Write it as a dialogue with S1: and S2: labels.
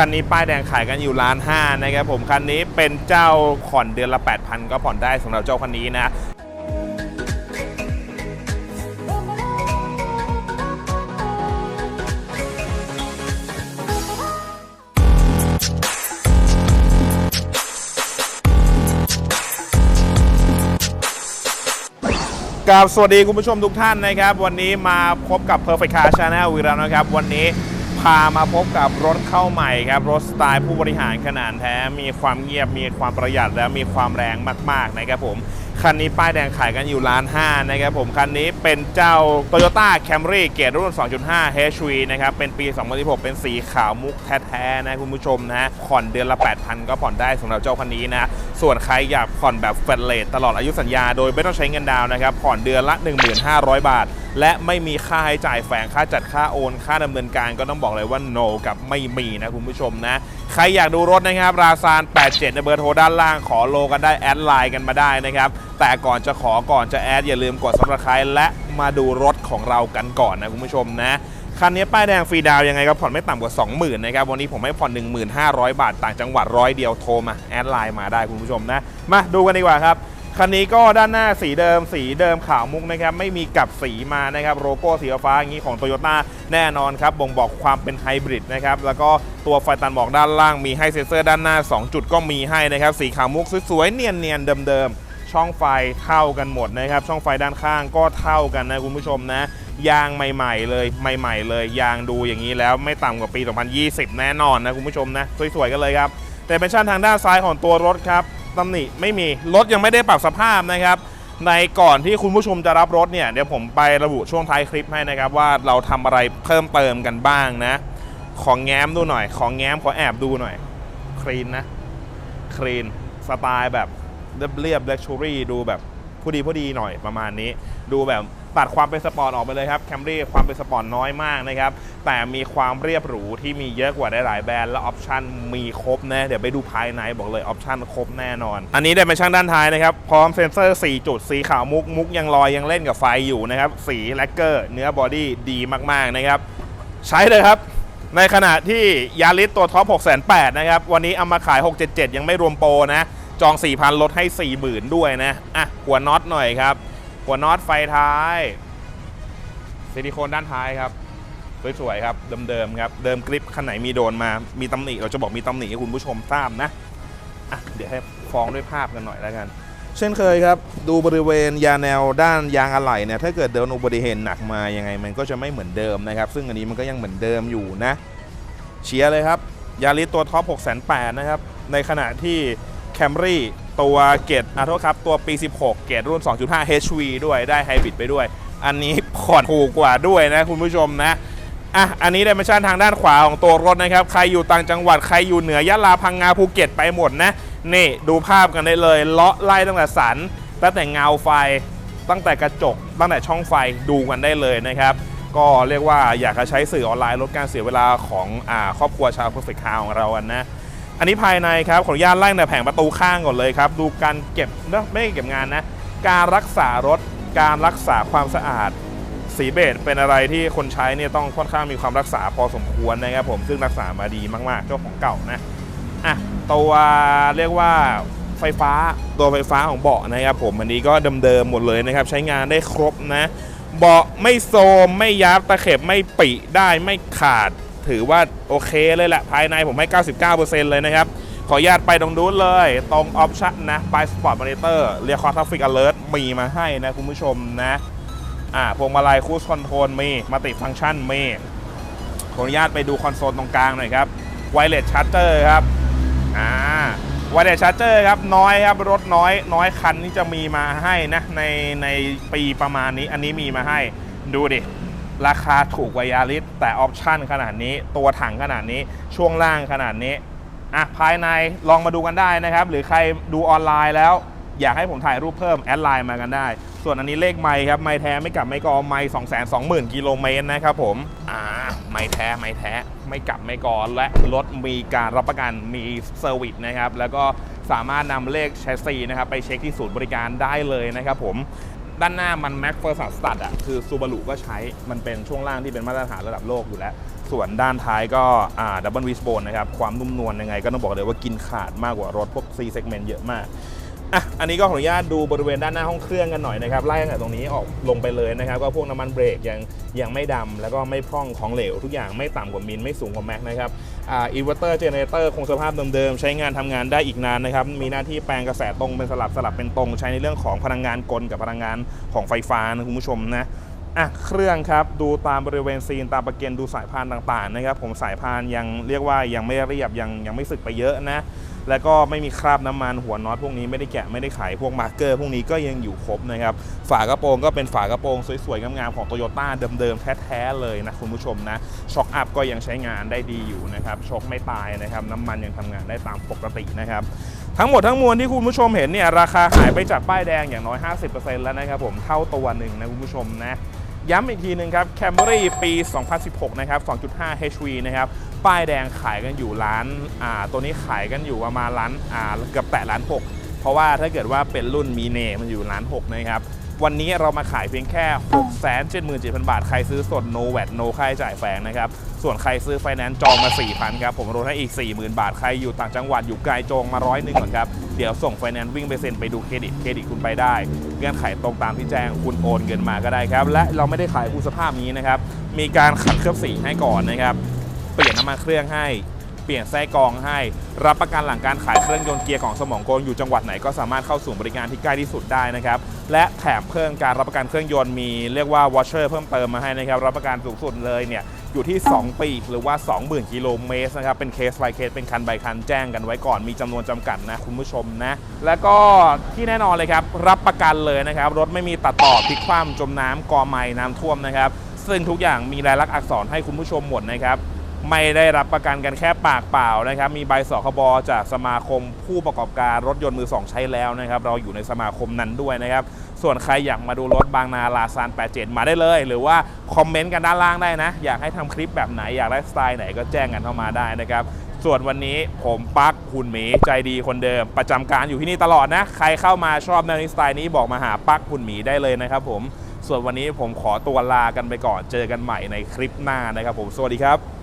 S1: คันนี้ป้ายแดงขายกันอยู่ล้านห้านะครับผมคันนี้เป็นเจ้าผ่อนเดือนละ 8,000 ก็ผ่อนได้สำหรับเจ้าคันนี้นะกับสวัสดีคุณผู้ชมทุกท่านนะครับ วันนี้มาพบกับ Perfect Car Channel วีระนะครับ วันนี้ พามาพบกับรถเข้าใหม่ครับ รถสไตล์ผู้บริหารขนาดแท้มีความเงียบมีความประหยัดและมีความแรงมาก ๆ นะครับผมคันนี้ป้ายแดงขายกันอยู่ล้านห้านะครับผม คันนี้เป็นเจ้า Toyota Camry เกียร์รุ่น 2.5 HV นะครับ เป็นปี 2016 เป็นสีขาวมุกแท้ๆนะคุณผู้ชมนะผ่อนเดือนละ 8,000 ก็ผ่อนได้สำหรับเจ้าคันนี้นะ ส่วนใครอยากผ่อนแบบแฟลตเลทตลอดอายุสัญญาโดยไม่ต้องใช้เงินดาวน์นะครับ ผ่อนเดือนละ 1,500 บาท และไม่มีค่าใช้จ่ายแฝงค่าจัดค่าโอน ค่าดำเนินการก็ต้องบอกเลยว่า no กับไม่มีนะคุณผู้ชมนะ ใครอยากดูรถนะครับ ราซาน 87 ในเบอร์โทรด้านล่างขอโลกันได้แอดไลน์กันมาได้นะครับ แต่ก่อนจะขอก่อนจะแอดอย่าลืมกด subscribe และมาดูรถของเรากันก่อนนะคุณผู้ชมนะคันนี้ป้ายแดงฟรีดาวยังไงก็ผ่อนไม่ต่ำกว่า 20,000นะครับวันนี้ผมให้ผ่อน 1500 บาท ต่างจังหวัดร้อยเดียวโทรมาแอดไลน์มาได้คุณผู้ชมนะ มาดูกันดีกว่าครับ คันนี้ก็ด้านหน้าสีเดิม สีเดิมขาวมุกนะครับไม่มีกับสีมานะครับโลโก้สีฟ้าอย่างนี้ของ Toyota แน่นอนครับบ่งบอกความเป็นไฮบริดนะครับแล้วก็ตัวไฟตันหมอกด้านล่างมีให้เซ็นเซอร์ด้านหน้า 2 จุดก็มีให้นะครับสีขาวมุกสวยๆเนียนๆเดิมๆช่องไฟเท่ากันหมดนะครับช่องไฟด้านข้างก็เท่ากันนะคุณผู้ชมนะยางใหม่ๆเลยใหม่ ๆ เลยยางดูอย่างนี้แล้วไม่ต่ำกว่าปี 2020 แน่นอนนะคุณผู้ชมนะสวยๆกันเลยครับแต่เป็นชั้นทางด้านซ้ายของตัวรถครับ ตำหนิไม่มีรถยังไม่ได้ปรับสภาพนะครับในก่อนที่คุณผู้ชมจะรับรถเนี่ยเดี๋ยวผมไประบุช่วงท้ายคลิปให้นะครับ ว่าเราทำอะไรเพิ่มเติมกันบ้างนะ ของแง้มดูหน่อย ของแง้มขอแอบดูหน่อยคลีนนะคลีนสไตล์แบบเรียบๆ luxury ดูแบบ ผู้ดีผู้ดีหน่อยประมาณนี้ ดูแบบตัดความเป็นสปอร์ตออกไปเลยครับแคมรี่ความเป็นสปอร์ตน้อยมากนะครับ แต่มีความเรียบหรูที่มีเยอะกว่าได้หลายแบรนด์และออปชันมีครบนะเดี๋ยวไปดูภายในบอกเลยออปชันครบแน่นอน อันนี้ได้เป็นช่างด้านท้ายนะครับ พร้อมเซ็นเซอร์ 4 จุดสีขาวมุกมุกยังลอยยังเล่นกับไฟอยู่นะครับ สีแลกเกอร์ เนื้อบอดี้ดีมากๆนะครับ ใช้เลยครับในขณะที่ยาริสตัวท็อป6 8 0 0นะครับ วันนี้เอามาขาย 677 ยังไม่รวมโปรนะ จอง 4,000 ลดให้ 40,000 ด้วยนะ อะ หัวน็อตหน่อยครับ หัวน็อตไฟท้ายซิลิโคนด้านท้ายครับ สวยๆครับ เดิมๆครับ เดิมกริปคันไหนมีโดนมา มีตำหนิ เราจะบอกมีตำหนิให้คุณผู้ชมทราบนะ อะ เดี๋ยวให้ฟ้องด้วยภาพกันหน่อยแล้วกัน เช่นเคยครับ ดูบริเวณยาแนวด้านยางอะไหล่เนี่ย ถ้าเกิดเดินอุบัติเหตุหนักมายังไง มันก็จะไม่เหมือนเดิมนะครับ ซึ่งอันนี้มันก็ยังเหมือนเดิมอยู่นะ เชียร์เลยครับ ยาริสตัวท็อป6 8 0 0นะครับ ในขณะที่ แคมรี่ตัวเกตอาโทษครับ ตัวปี 16 เกตรุ่น 2.5 HV ด้วยได้ไฮบริดไปด้วย อันนี้ผ่อนถูกกว่าด้วยนะคุณผู้ชมนะอะอันนี้ไดเมนชันทางด้านขวาของตัวรถนะครับ ใครอยู่ต่างจังหวัดใครอยู่เหนือยะลาพังงาภูเก็ตไปหมดนะนี่ดูภาพกันได้เลยเลาะไล่ตั้งแต่สัน ตั้งแต่เงาไฟ ตั้งแต่กระจก ตั้งแต่ช่องไฟดูกันได้เลยนะครับ ก็เรียกว่าอยากจะใช้สื่อออนไลน์ลดการเสียเวลาของอครอบครัวชาว Perfect Car ของเรากันนะ อันนี้ภายในครับขออนุญาตไล่ในแผงประตูข้างก่อนเลยครับ ดูการเก็บเนอะไม่เก็บงานนะ การรักษารถ การรักษาความสะอาด สีเบจเป็นอะไรที่คนใช้เนี่ยต้องค่อนข้างมีความรักษาพอสมควรนะครับผมซึ่งรักษามาดีมากๆ เจ้าของเก่านะอะตัวเรียกว่าไฟฟ้าตัวไฟฟ้าของเบาะนะครับผมอันนี้ก็เดิมๆหมดเลยนะครับ ใช้งานได้ครบนะ เบาะไม่โซมไม่ยับตะเข็บไม่ปิได้ไม่ขาด ถือว่าโอเคเลยแหละ ภายในผมให้ 99%เลยนะครับ ขออนุญาตไปตรงนู้นเลย ตรงออปชั่นนะไปสปอร์ตมอนิเตอร์เรียกคอร์ทัฟฟิกอเลิร์มีมาให้นะคุณผู้ชมนะอ่าพวงมาลัยคูสคอนโทรลมีมัลติฟังก์ชันมีขออนุญาตไปดูคอนโซลตรงกลางหน่อยครับไวเลสชาร์เจอร์ครับอ่าไวเลสชาร์เจอร์ครับน้อยครับรถน้อยน้อยคันที่จะมีมาให้นะในในปีประมาณนี้อันนี้มีมาให้ดูดิ ราคาถูกกว่ายาริสแต่ออปชั่นขนาดนี้ ตัวถังขนาดนี้ช่วงล่างขนาดนี้อะภายในลองมาดูกันได้นะครับ หรือใครดูออนไลน์แล้ว อยากให้ผมถ่ายรูปเพิ่มแอดไลน์มากันได้ ส่วนอันนี้เลขไม้ครับ ไม้แท้ไม่กลับไม่กอไม้2 2 0 0 0 0กิโลเมตรนะครับผมอ่าไม้แท้ไม้แท้ไม่กลับไม่กอและรถมีการรับประกันมีเซอร์วิสนะครับแล้วก็สามารถนำเลขแชสซีนะครับไปเช็คที่ศูนย์บริการได้เลยนะครับผม ด้านหน้ามันแม็กเฟอร์สันสตัดอะคือซูบารุก็ใช้มันเป็นช่วงล่างที่เป็นมาตรฐานระดับโลกอยู่แล้ว ส่วนด้านท้ายก็อ่าดับเบิลวิสโบนนะครับ ความนุ่มนวลยังไงก็ต้องบอกเลยว่ากินขาดมากกว่ารถพวก C segment เยอะมาก อะอันนี้ก็ขออนุญาตดูบริเวณด้านหน้าห้องเครื่องกันหน่อยนะครับไล่ตั้งแต่ตรงนี้ออกลงไปเลยนะครับ ก็พวกน้ำมันเบรกยังยังไม่ดำแล้วก็ไม่พร่องของเหลว ทุกอย่างไม่ต่ำกว่ามิลไม่สูงกว่าแม็กนะครับอ่าอินเวอร์เตอร์เจเนเรเตอร์คงสภาพเดิมๆ ใช้งานทำงานได้อีกนานนะครับ มีหน้าที่แปลงกระแสตรงเป็นสลับสลับเป็นตรง ใช้ในเรื่องของพลังงานกลกับพลังงานของไฟฟ้านะคุณผู้ชมนะอะเครื่องครับดูตามบริเวณซีนตามประเกนดูสายพานต่างๆนะครับผมสายพานยังเรียกว่ายังไม่เรียบยังยังไม่สึกไปเยอะนะ แล้วก็ไม่มีคราบน้ำมันหัวน็อตพวกนี้ไม่ได้แกะไม่ได้ไขพวกมาร์เกอร์พวกนี้ก็ยังอยู่ครบนะครับฝากระโปรงก็เป็นฝากระโปรงสวยๆงามๆของโตโยต้าเดิมๆแท้ๆเลยนะคุณผู้ชมนะช็อคอัพก็ยังใช้งานได้ดีอยู่นะครับช็อคไม่ตายนะครับน้ำมันยังทำงานได้ตามปกตินะครับทั้งหมดทั้งมวลที่คุณผู้ชมเห็นเนี่ยราคาหายไปจากป้ายแดงอย่างน้อย 50%แล้วนะครับผมเท่าตัวหนึ่งนะคุณผู้ชมนะ ย้ำอีกทีหนึ่งครับ Camry ปี 2016 นะครับ 2.5 HV นะครับ ป้ายแดงขายกันอยู่ร้านอ่าตัวนี้ขายกันอยู่ประมาณร้านอ่าเกือบแตะล้าน 6 เพราะว่าถ้าเกิดว่าเป็นรุ่นมีเนมันอยู่ร้าน 6 นะครับ วันนี้เรามาขายเพียงแค่ 677,000 บาท ใครซื้อสด no VAT no ค่าใช้จ่ายแฝงนะครับ ส่วนใครซื้อไฟแนนซ์จองมา 4,000ครับ ผมลดให้อีก 40,000 บาท ใครอยู่ต่างจังหวัดอยู่ไกลจองมาร้อยหนึ่งก่อนครับ เดี๋ยวส่งไฟแนนซ์วิ่งไปเซ็นไปดูเครดิต เครดิตคุณไปได้ เงื่อนไขตรงตามที่แจ้งคุณโอนเงินมาก็ได้ครับ และเราไม่ได้ขายผู้สภาพนี้นะครับ มีการขัดเคลือบสีให้ก่อนนะครับ เปลี่ยนน้ำมันเครื่องให้ เปลี่ยนไส้กรองให้ รับประกันหลังการขายเครื่องยนต์เกียร์ของสมองกลอยู่จังหวัดไหนก็สามารถเข้าสู่บริการที่ใกล้ที่สุดได้นะครับและแถมเพิ่มการรับประกันเครื่องยนต์มีเรียกว่าวอชเชอร์เพิ่มเติมมาให้นะครับรับประกันสูงสุดเลยเนี่ยอยู่ที่ 2 ปีหรือว่า 20,000กิโลเมตรนะครับเป็นเคส by เคสเป็นคัน by คันแจ้งกันไว้ก่อนมีจำนวนจำกัดนะคุณผู้ชมนะแล้วก็ที่แน่นอนเลยครับรับประกันเลยนะครับรถไม่มีตัดต่อพลิกคว่ำจมน้ำกอไม้น้ำท่วมนะครับซึ่งทุกอย่างมีรายลักษณ์อักษรให้คุณผู้ชมหมดนะครับ ไม่ได้รับประกันกันแค่ปากเปล่านะครับ มีใบสคบจากสมาคมผู้ประกอบการรถยนต์มือสองใช้แล้วนะครับ เราอยู่ในสมาคมนั้นด้วยนะครับ ส่วนใครอยากมาดูรถบางนาลาซาน 87 มาได้เลย หรือว่าคอมเมนต์กันด้านล่างได้นะ อยากให้ทำคลิปแบบไหน อยากได้สไตล์ไหนก็แจ้งกันเข้ามาได้นะครับ ส่วนวันนี้ผมปักหุ่นหมีใจดีคนเดิม ประจำการอยู่ที่นี่ตลอดนะ ใครเข้ามาชอบแนวนี้สไตล์นี้บอกมาหาปักหุ่นหมีได้เลยนะครับผมส่วนวันนี้ผมขอตัวลากันไปก่อน เจอกันใหม่ในคลิปหน้านะครับผม สวัสดีครับ